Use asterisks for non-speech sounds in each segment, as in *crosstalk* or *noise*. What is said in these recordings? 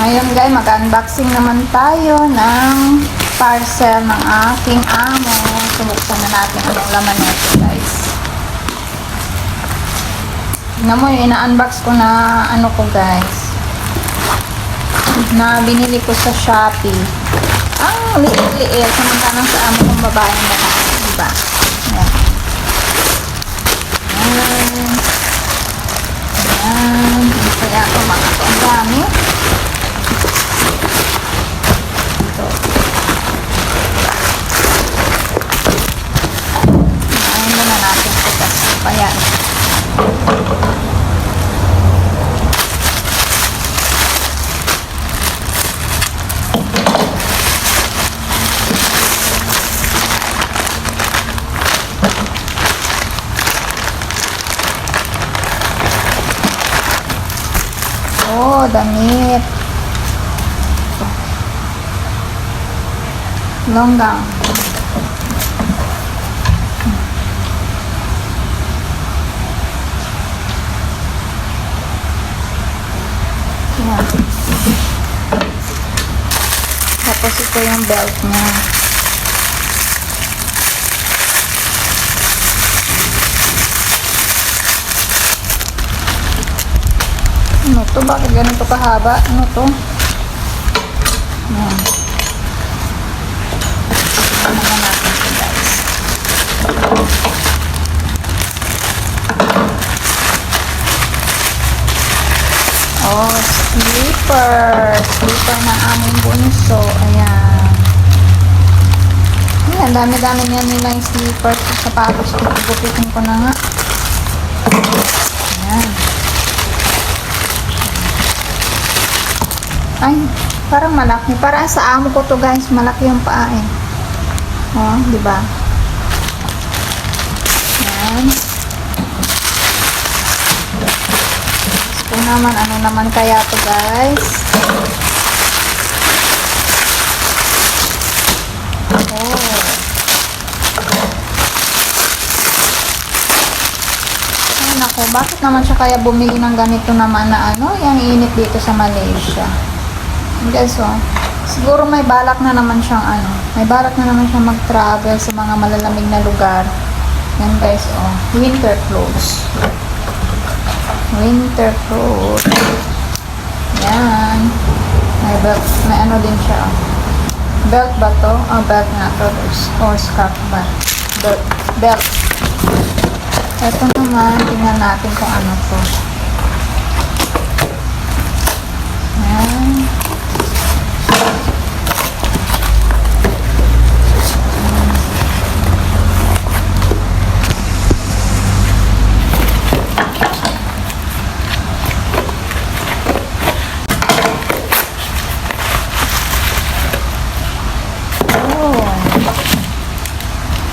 Ngayon guys, mag-unboxing naman tayo ng parcel ng aking amo. Subuksan na natin anong laman nito guys. Tingnan mo yung ina-unbox ko na ano ko guys. Na binili ko sa Shopee. Ang liit-liit. Samantalang sa amo kong babae na Diba? Yan. Yan. Yan. Kaya ako mga to. Ang dami. Ito. Ayun na natin ito kasi pa yan. Oh, damit. Longgang. Yan. Tapos ito yung belt niya. Ano to? Bakit ganito kahaba? Ano to? Yan. Ano na natin ito guys. Oh, slipper. Slipper ng aming bunso. Ayan. Ayan, dami-dami niya nila yung slipper sa sapatos. Gupitin ko na nga. Ayan. Ay, parang malaki. Parang sa amo ko to guys, malaki yung paa eh. Oh, di ba? Yan. Naman, ano naman kaya to guys? Oh. Nako, bakit naman siya kaya bumili ng ganito naman na ano, yung init dito sa Malaysia? Guys, oh. Siguro may balak na naman siyang ano, may balak na naman siyang mag-travel sa mga malalamig na lugar. Yan guys, oh. Winter clothes. Winter clothes. Yan. May belt, may ano din siya, oh. Belt ba to? Oh, belt nga to. Or scarf ba? Belt. Belt. Ito naman, tingnan natin kung ano to. Yan. Oh.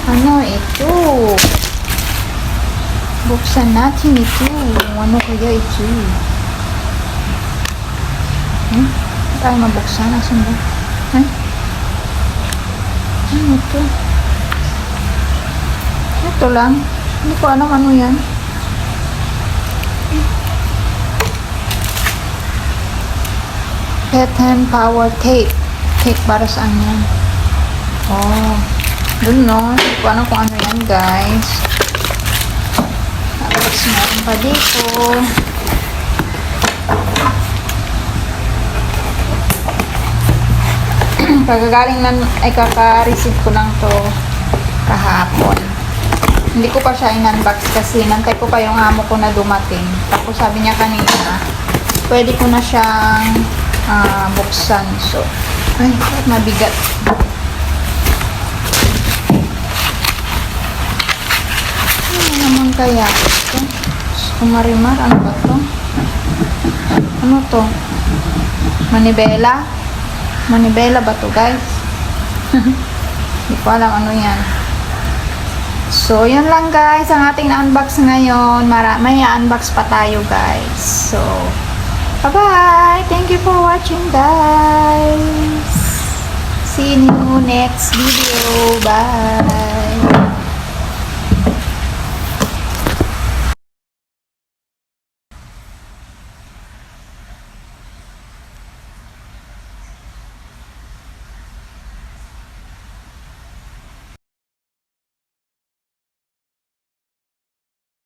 Ano ito? Buksan natin ito. Ano kaya ito? Hmm? Tayo mabuksan. Asan ba? Ay? Ano ito? Ito lang. Hindi ko alam ano yan. Pet hand power tape. Tape para saan yan? Oh. Dun no. Hindi ko alam kung ano yan guys. Tapos meron pa dito. *clears throat* Kagagaling lang, ay kaka-receive ko lang to kahapon. Hindi ko pa siya in-unbox kasi nantay ko pa yung amo ko na dumating. Tapos sabi niya kanina, pwede ko na siyang ah, buksan. So, ay, mabigat. Ano naman kaya ito? Kumarimar, ano ba to? Ano to? Manibela? Manibela ba to guys? *laughs* Hindi ko alam ano yan. So, yun lang guys, ang ating na-unbox ngayon. Mara may unbox pa tayo guys. So, bye-bye! Thank you for watching guys! See you next video. Bye!